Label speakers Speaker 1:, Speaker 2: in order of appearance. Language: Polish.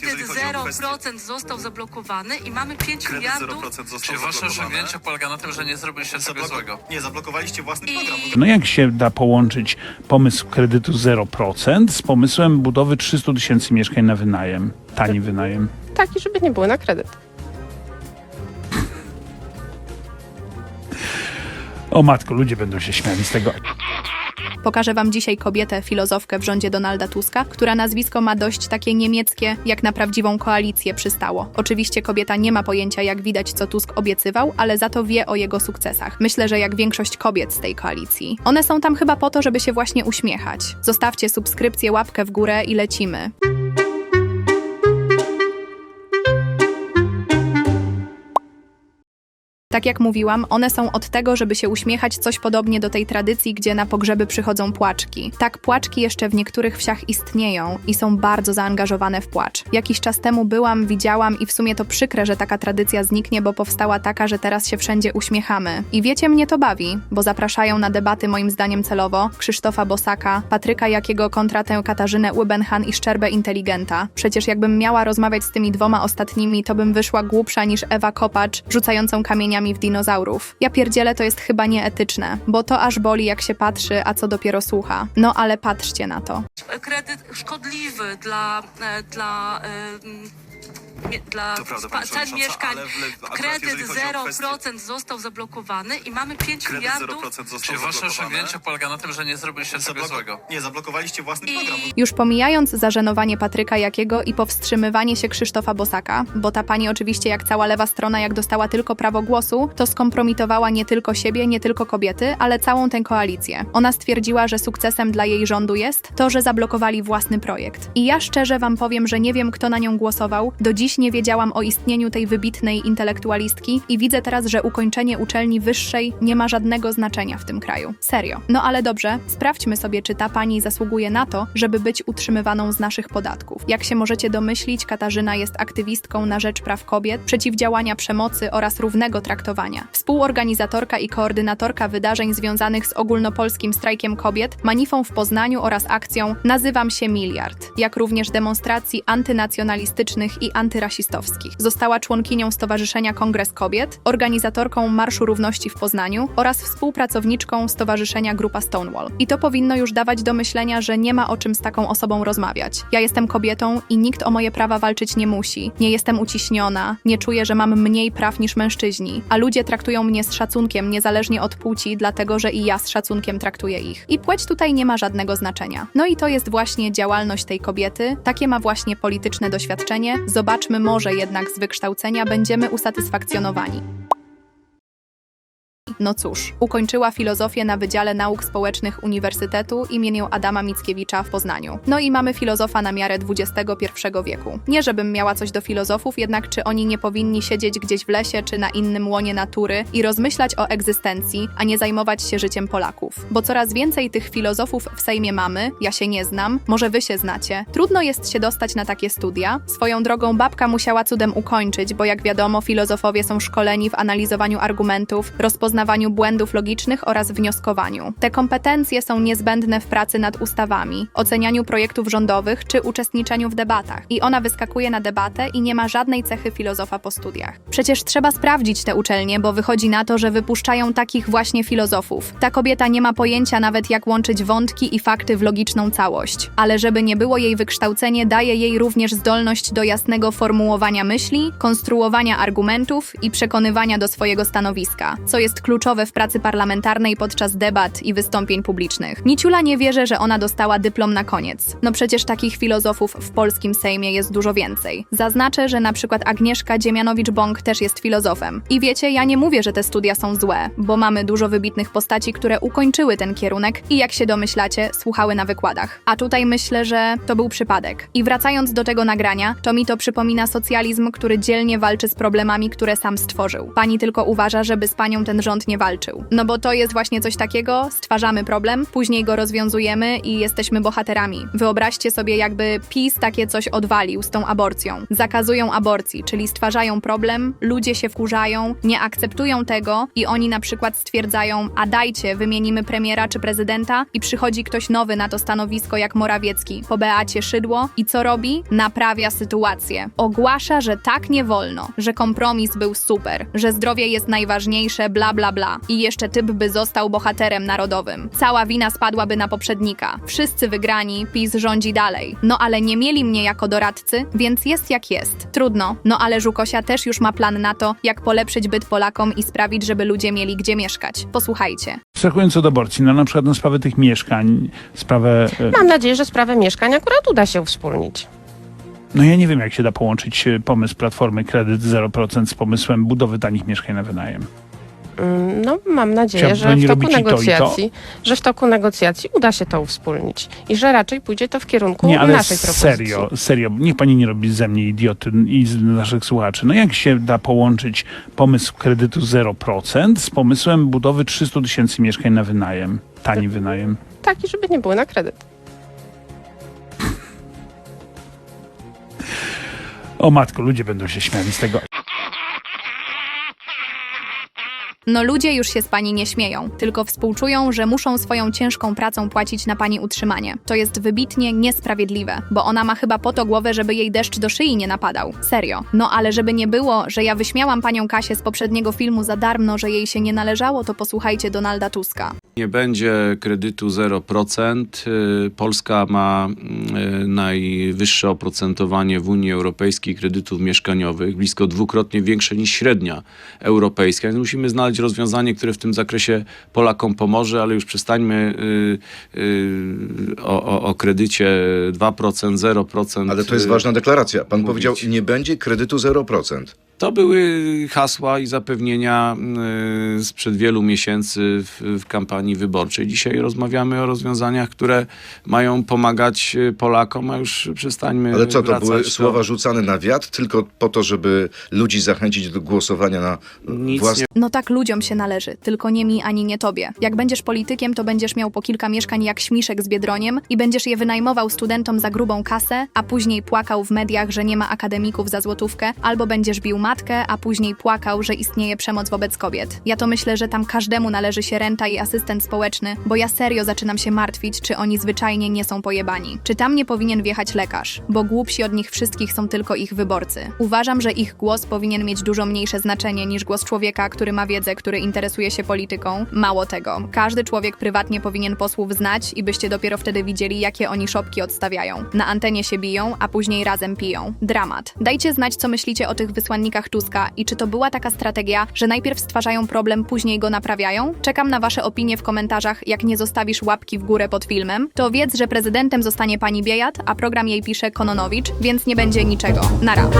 Speaker 1: Kredyt
Speaker 2: jeżeli chodzi o kwestię...
Speaker 1: 0% został zablokowany i mamy 5
Speaker 2: Kredyt
Speaker 1: miliardów.
Speaker 2: 0% został
Speaker 3: Czy wasze osiągnięcie polega na tym, że nie zrobiliście sobie
Speaker 2: Zabloko-
Speaker 3: złego?
Speaker 2: Nie, zablokowaliście własny
Speaker 1: I-
Speaker 2: program.
Speaker 4: No jak się da połączyć pomysł kredytu 0% z pomysłem budowy 300 tysięcy mieszkań na wynajem, tani wynajem?
Speaker 5: Taki, żeby nie były na kredyt.
Speaker 4: O matko, ludzie będą się śmiali z tego.
Speaker 6: Pokażę wam dzisiaj kobietę, filozofkę w rządzie Donalda Tuska, która nazwisko ma dość takie niemieckie, jak na prawdziwą koalicję przystało. Oczywiście kobieta nie ma pojęcia, jak widać, co Tusk obiecywał, ale za to wie o jego sukcesach. Myślę, że jak większość kobiet z tej koalicji. One są tam chyba po to, żeby się właśnie uśmiechać. Zostawcie subskrypcję, łapkę w górę i lecimy. Tak jak mówiłam, one są od tego, żeby się uśmiechać coś podobnie do tej tradycji, gdzie na pogrzeby przychodzą płaczki. Tak, płaczki jeszcze w niektórych wsiach istnieją i są bardzo zaangażowane w płacz. Jakiś czas temu byłam, widziałam i w sumie to przykre, że taka tradycja zniknie, bo powstała taka, że teraz się wszędzie uśmiechamy. I wiecie, mnie to bawi, bo zapraszają na debaty moim zdaniem celowo Krzysztofa Bosaka, Patryka Jakiego kontra tę Katarzynę Łybenhan i Szczerbę Inteligenta. Przecież jakbym miała rozmawiać z tymi dwoma ostatnimi, to bym wyszła głupsza niż Ewa Kopacz, rzucającą kamieniami w dinozaurów. Ja pierdzielę, to jest chyba nieetyczne, bo to aż boli jak się patrzy, a co dopiero słucha. No ale patrzcie na to.
Speaker 1: Kredyt szkodliwy dla, e, dla, dla
Speaker 2: prawda,
Speaker 1: cen mieszkań.
Speaker 2: ale
Speaker 1: Kredyt
Speaker 2: jeżeli chodzi o
Speaker 1: 0% został zablokowany i mamy 5
Speaker 2: Kredyt
Speaker 1: miliardów.
Speaker 2: 0% został
Speaker 3: Czy wasze osiągnięcie polega na tym, że nie zrobiliście sobie
Speaker 2: Zabloko-
Speaker 3: złego?
Speaker 2: Nie, zablokowaliście własny
Speaker 1: I-
Speaker 2: program.
Speaker 6: Już pomijając zażenowanie Patryka Jakiego i powstrzymywanie się Krzysztofa Bosaka, bo ta pani oczywiście jak cała lewa strona, jak dostała tylko prawo głosu, to skompromitowała nie tylko siebie, nie tylko kobiety, ale całą tę koalicję. Ona stwierdziła, że sukcesem dla jej rządu jest to, że zablokowali własny projekt. I ja szczerze wam powiem, że nie wiem, kto na nią głosował. Do dziś nie wiedziałam o istnieniu tej wybitnej intelektualistki i widzę teraz, że ukończenie uczelni wyższej nie ma żadnego znaczenia w tym kraju. Serio. No ale dobrze, sprawdźmy sobie, czy ta pani zasługuje na to, żeby być utrzymywaną z naszych podatków. Jak się możecie domyślić, Katarzyna jest aktywistką na rzecz praw kobiet, przeciwdziałania przemocy oraz równego traktowania. Współorganizatorka i koordynatorka wydarzeń związanych z ogólnopolskim strajkiem kobiet, manifą w Poznaniu oraz akcją Nazywam się Miliard, jak również demonstracji antynacjonalistycznych i antyrasistowskich. Została członkinią Stowarzyszenia Kongres Kobiet, organizatorką Marszu Równości w Poznaniu oraz współpracowniczką Stowarzyszenia Grupa Stonewall. I to powinno już dawać do myślenia, że nie ma o czym z taką osobą rozmawiać. Ja jestem kobietą i nikt o moje prawa walczyć nie musi. Nie jestem uciśniona, nie czuję, że mam mniej praw niż mężczyźni, a ludzie traktują mnie z szacunkiem niezależnie od płci, dlatego że i ja z szacunkiem traktuję ich. I płeć tutaj nie ma żadnego znaczenia. No i to jest właśnie działalność tej kobiety, takie ma właśnie polityczne doświadczenie. Zobaczmy, może jednak z wykształcenia będziemy usatysfakcjonowani. No cóż, ukończyła filozofię na Wydziale Nauk Społecznych Uniwersytetu imieniu Adama Mickiewicza w Poznaniu. No i mamy filozofa na miarę XXI wieku. Nie żebym miała coś do filozofów, jednak czy oni nie powinni siedzieć gdzieś w lesie czy na innym łonie natury i rozmyślać o egzystencji, a nie zajmować się życiem Polaków. Bo coraz więcej tych filozofów w Sejmie mamy, ja się nie znam, może wy się znacie. Trudno jest się dostać na takie studia. Swoją drogą babka musiała cudem ukończyć, bo jak wiadomo filozofowie są szkoleni w analizowaniu argumentów, rozpoznawaniu błędów logicznych oraz wnioskowaniu. Te kompetencje są niezbędne w pracy nad ustawami, ocenianiu projektów rządowych czy uczestniczeniu w debatach. I ona wyskakuje na debatę i nie ma żadnej cechy filozofa po studiach. Przecież trzeba sprawdzić te uczelnie, bo wychodzi na to, że wypuszczają takich właśnie filozofów. Ta kobieta nie ma pojęcia nawet jak łączyć wątki i fakty w logiczną całość. Ale żeby nie było jej wykształcenie, daje jej również zdolność do jasnego formułowania myśli, konstruowania argumentów i przekonywania do swojego stanowiska, co jest kluczowe w pracy parlamentarnej podczas debat i wystąpień publicznych. Niciula nie wierzy, że ona dostała dyplom na koniec. No przecież takich filozofów w polskim Sejmie jest dużo więcej. Zaznaczę, że na przykład Agnieszka Dziemianowicz-Bąk też jest filozofem. I wiecie, ja nie mówię, że te studia są złe, bo mamy dużo wybitnych postaci, które ukończyły ten kierunek i jak się domyślacie, słuchały na wykładach. A tutaj myślę, że to był przypadek. I wracając do tego nagrania, to mi to przypomina socjalizm, który dzielnie walczy z problemami, które sam stworzył. Pani tylko uważa, żeby z panią ten rząd walczył. No bo to jest właśnie coś takiego, stwarzamy problem, później go rozwiązujemy i jesteśmy bohaterami. Wyobraźcie sobie, jakby PiS takie coś odwalił z tą aborcją. Zakazują aborcji, czyli stwarzają problem, ludzie się wkurzają, nie akceptują tego i oni na przykład stwierdzają, a dajcie, wymienimy premiera czy prezydenta i przychodzi ktoś nowy na to stanowisko jak Morawiecki, po Beacie Szydło i co robi? Naprawia sytuację. Ogłasza, że tak nie wolno, że kompromis był super, że zdrowie jest najważniejsze, bla bla bla. I jeszcze typ by został bohaterem narodowym. Cała wina spadłaby na poprzednika. Wszyscy wygrani, PiS rządzi dalej. No ale nie mieli mnie jako doradcy, więc jest jak jest. Trudno, no ale Żukosia też już ma plan na to, jak polepszyć byt Polakom i sprawić, żeby ludzie mieli gdzie mieszkać. Posłuchajcie.
Speaker 4: Abstrahując od aborcji, no na przykład na sprawę tych mieszkań, sprawę... e,
Speaker 5: Mam nadzieję, że sprawę mieszkań akurat uda się uwspólnić.
Speaker 4: No ja nie wiem, jak się da połączyć e, pomysł Platformy Kredyt 0% z pomysłem budowy tanich mieszkań na wynajem.
Speaker 5: Mm, No, mam nadzieję, że w toku
Speaker 4: robić i to, i to?
Speaker 5: negocjacji, że w toku negocjacji uda się to uwspólnić i że raczej pójdzie to w kierunku
Speaker 4: Nie, ale
Speaker 5: naszej propozycji.
Speaker 4: serio, serio, niech pani nie robi ze mnie idioty i z naszych słuchaczy. No jak się da połączyć pomysł kredytu 0% z pomysłem budowy 300 tysięcy mieszkań na wynajem, tani wynajem?
Speaker 5: Taki, żeby nie były na kredyt.
Speaker 4: O matko, ludzie będą się śmiali z tego.
Speaker 6: No ludzie już się z pani nie śmieją, tylko współczują, że muszą swoją ciężką pracą płacić na pani utrzymanie. To jest wybitnie niesprawiedliwe, bo ona ma chyba po to głowę, żeby jej deszcz do szyi nie napadał. Serio. No ale żeby nie było, że ja wyśmiałam panią Kasię z poprzedniego filmu za darmo, że jej się nie należało, to posłuchajcie Donalda Tuska.
Speaker 7: Nie będzie kredytu 0%. Y, Polska ma y, najwyższe oprocentowanie w Unii Europejskiej kredytów mieszkaniowych, blisko dwukrotnie większe niż średnia europejska. Więc musimy znaleźć rozwiązanie, które w tym zakresie Polakom pomoże, ale już przestańmy y, y, o, o, o kredycie 2%, 0%.
Speaker 8: Ale to jest
Speaker 7: y,
Speaker 8: ważna deklaracja. Pan
Speaker 7: mówić.
Speaker 8: powiedział, nie będzie kredytu 0%.
Speaker 7: To były hasła i zapewnienia y, sprzed wielu miesięcy w, w kampanii wyborczej. Dzisiaj rozmawiamy o rozwiązaniach, które mają pomagać y, Polakom, a już przestańmy
Speaker 8: Ale co, to były
Speaker 7: do-
Speaker 8: słowa rzucane na wiatr tylko po to, żeby ludzi zachęcić do głosowania na
Speaker 7: Nic
Speaker 8: własne...
Speaker 7: nie
Speaker 6: No tak ludziom się należy, tylko nie mi ani nie tobie. Jak będziesz politykiem, to będziesz miał po kilka mieszkań jak śmiszek z Biedroniem i będziesz je wynajmował studentom za grubą kasę, a później płakał w mediach, że nie ma akademików za złotówkę, albo będziesz bił matkę, a później płakał, że istnieje przemoc wobec kobiet. Ja to myślę, że tam każdemu należy się renta i asystent społeczny, bo ja serio zaczynam się martwić, czy oni zwyczajnie nie są pojebani. Czy tam nie powinien wjechać lekarz, bo głupsi od nich wszystkich są tylko ich wyborcy. Uważam, że ich głos powinien mieć dużo mniejsze znaczenie niż głos człowieka, który ma wiedzę, który interesuje się polityką. Mało tego, każdy człowiek prywatnie powinien posłów znać i byście dopiero wtedy widzieli, jakie oni szopki odstawiają. Na antenie się biją, a później razem piją. Dramat. Dajcie znać, co myślicie o tych wysłannikach Tuska i czy to była taka strategia, że najpierw stwarzają problem, później go naprawiają? Czekam na wasze opinie w komentarzach. Jak nie zostawisz łapki w górę pod filmem, to wiedz, że prezydentem zostanie pani Biejat, a program jej pisze Kononowicz, więc nie będzie niczego. Nara.